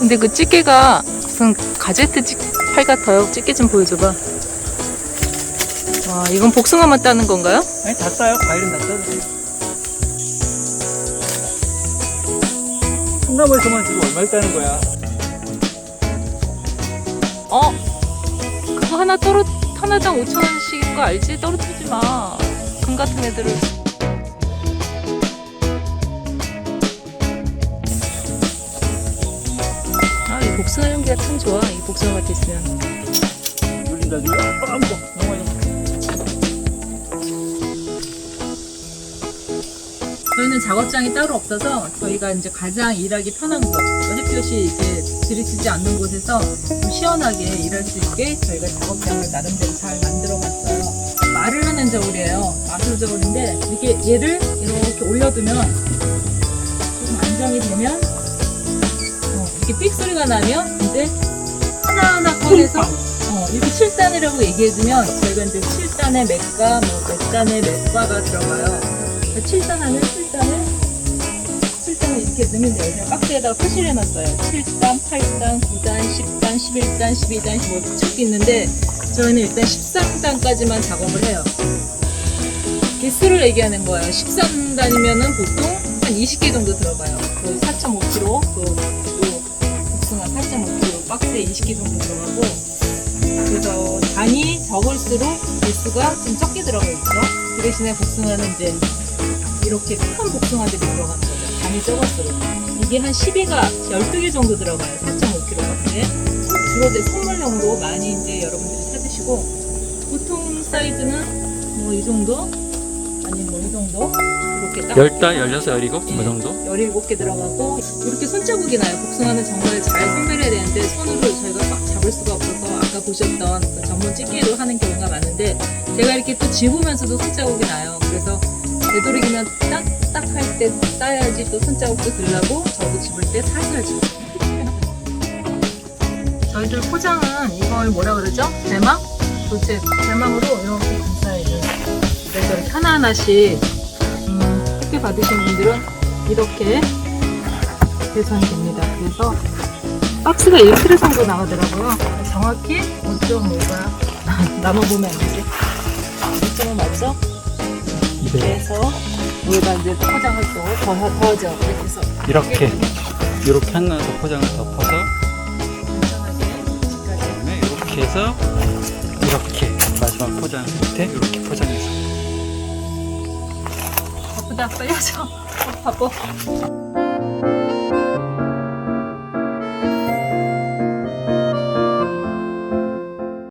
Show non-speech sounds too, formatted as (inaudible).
근데 그 찌개가 무슨 가제트 찌- 팔 같아요. 찌개 좀 보여줘봐. 와, 이건 복숭아만 따는 건가요? 아니 다 싸요. 과일은 다 싸요. 콩나물에서만 지금 얼마 있다는 거야? 어? 그거 하나 떨어 하나당 5천 원씩인 거 알지? 떨어뜨리지 마. 금 같은 애들을. 복숭아 향기가 참 좋아. 이 복숭아 같이 있으면. 눌린다 뭐 너무. 저희는 작업장이 따로 없어서 저희가 이제 가장 일하기 편한 곳, 햇볕이 이제 들이치지 않는 곳에서 좀 시원하게 일할 수 있게 저희가 작업장을 나름대로 잘 만들어봤어요. 말을 하는 저울이에요. 마술 저울인데 이게 얘를 이렇게 올려두면 좀 안정이 되면 어, 이렇게 삑 소리가 나면 이제 하나하나 꺼내서 어, 이렇게 7단이라고 얘기해주면 저희가 이제 7단의 맥과 뭐 몇 단의 맥과가 들어가요. 7단 하면 7단을 7단을 이렇게 넣으면 돼요. 그냥 박스에다가 표시를 해놨어요. 7단, 8단, 9단, 10단, 11단, 12단, 15단 쭉 있는데 저희는 일단 13단까지만 작업을 해요. 개수를 얘기하는 거예요. 13단이면은 보통 한 20개 정도 들어가요. 그 4.5kg, 또, 또 복숭아 4.5kg 박스에 20개 정도 들어가고 그래서 단이 적을수록 개수가 좀 적게 들어가 있죠. 그 대신에 복숭아는 이제 이렇게 큰 복숭아들이 들어가는 거죠. 단이 적을수록. 이게 한 12가 12개 정도 들어가요. 4.5kg 박스에. 주로 이제 선물용으로 많이 이제 여러분들이 사드시고 보통 사이즈는 뭐 이 정도 아니면 뭐이 정도 이렇게 딱 열다 열여섯 열이고 그 정도? 17개 들어가고 이렇게 손자국이 나요. 복숭아는 정말 잘 선별해야 되는데 손으로 저희가 막 잡을 수가 없어서 아까 보셨던 그 전문 집게로 하는 경우가 많은데 제가 이렇게 또 집으면서도 손자국이 나요. 그래서 되도록이면 딱딱 할 때 따야지 또 손자국도 들라고 저도 집을 때 살살 집어요. 저희들 포장은 이걸 뭐라 그러죠? 대망? 도체 대망으로 이렇게. 그래서 이렇게 하나하나씩 음, 택배 받으신 분들은 이렇게 배송이 됩니다. 그래서 박스가 1kg 정도 나가더라고요. 정확히 5.5가 남아보면 (laughs) 안 되지. 5.5 맞죠? 그래서 여기다 이제 포장을 또 더, 더하죠. 이렇게 해서 이렇게 이렇게 하나 더 포장을 덮어서 집까지 그다음에 이렇게 해서 이렇게 마지막 포장 밑에 이렇게 포장해서 바쁘다 빨리 하자 어, 바빠